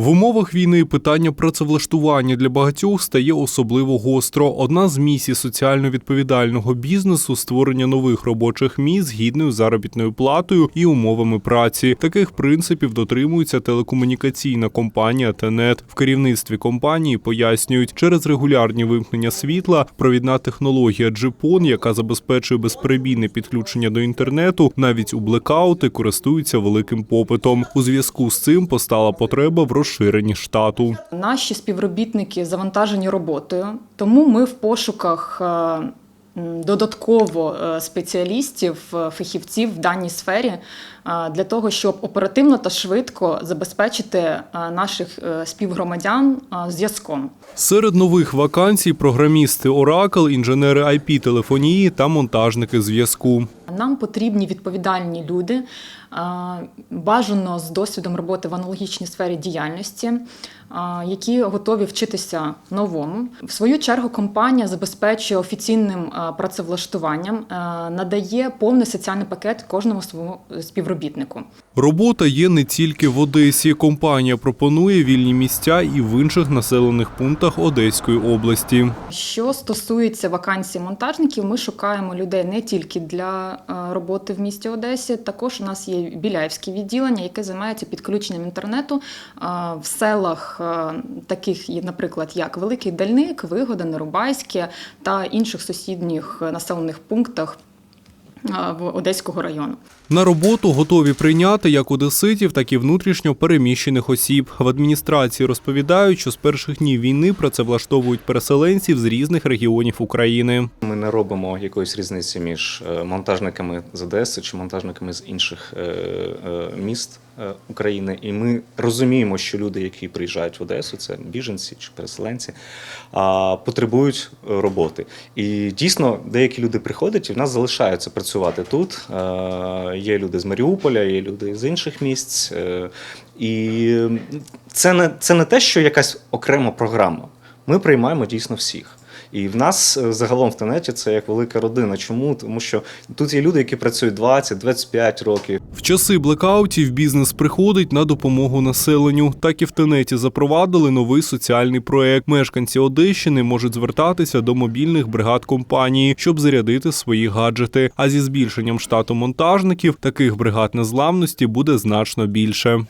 В умовах війни питання працевлаштування для багатьох стає особливо гостро. Одна з місій соціально відповідального бізнесу створення нових робочих місць з гідною заробітною платою і умовами праці. Таких принципів дотримується телекомунікаційна компанія Тенет. В керівництві компанії пояснюють, через регулярні вимкнення світла провідна технологія Джипон, яка забезпечує безперебійне підключення до інтернету, навіть у блекаути користуються великим попитом. У зв'язку з цим постала потреба в розширенні штату. Наші співробітники завантажені роботою, тому ми в пошуках е, додатково е, спеціалістів, е, фахівців в даній сфері для того, щоб оперативно та швидко забезпечити наших співгромадян зв'язком. Серед нових вакансій програмісти Oracle, інженери IP телефонії та монтажники зв'язку. Нам потрібні відповідальні люди, е, бажано з досвідом роботи в аналогічній сфері діяльності, е, які готові вчитися новому. В свою чергу компанія забезпечує офіційним е, працевлаштуванням, надає повний соціальний пакет кожному своєму співробітнику. Робота є не тільки в Одесі. Компанія пропонує вільні місця і в інших населених пунктах Одеської області. Що стосується вакансій монтажників, ми шукаємо людей не тільки для роботи в місті Одесі. Також у нас є біляївське відділення, яке займається підключенням інтернету е, в селах, е, таких, наприклад, як Великий Дальник, Вигода, Нерубайське та інших сусідніх е, населених пунктах е, Одеського району. На роботу готові прийняти як одеситів, так і внутрішньо переміщених осіб. В адміністрації розповідають, що з перших днів війни працевлаштовують переселенців з різних регіонів України. Ми не робимо якоїсь різниці між е, монтажниками з Одеси чи монтажниками з інших е, е, міст України. І ми розуміємо, що люди, які приїжджають в Одесу, це біженці чи переселенці, потребують е, роботи. І дійсно деякі люди приходять і в нас залишаються працювати тут. Е, Є люди з Маріуполя, є люди з інших місць. е, І це не, це не те, що якась окрема програма. Ми приймаємо дійсно всіх. І в нас е, загалом в тенеті це як велика родина. Чому? Тому що тут є люди, які працюють 20-25 років. В часи блекаутів бізнес приходить на допомогу населенню. Так і в тенеті запровадили новий соціальний проект. Мешканці Одещини можуть звертатися до мобільних бригад компанії, щоб зарядити свої гаджети. А зі збільшенням штату монтажників таких бригад незламності буде значно більше.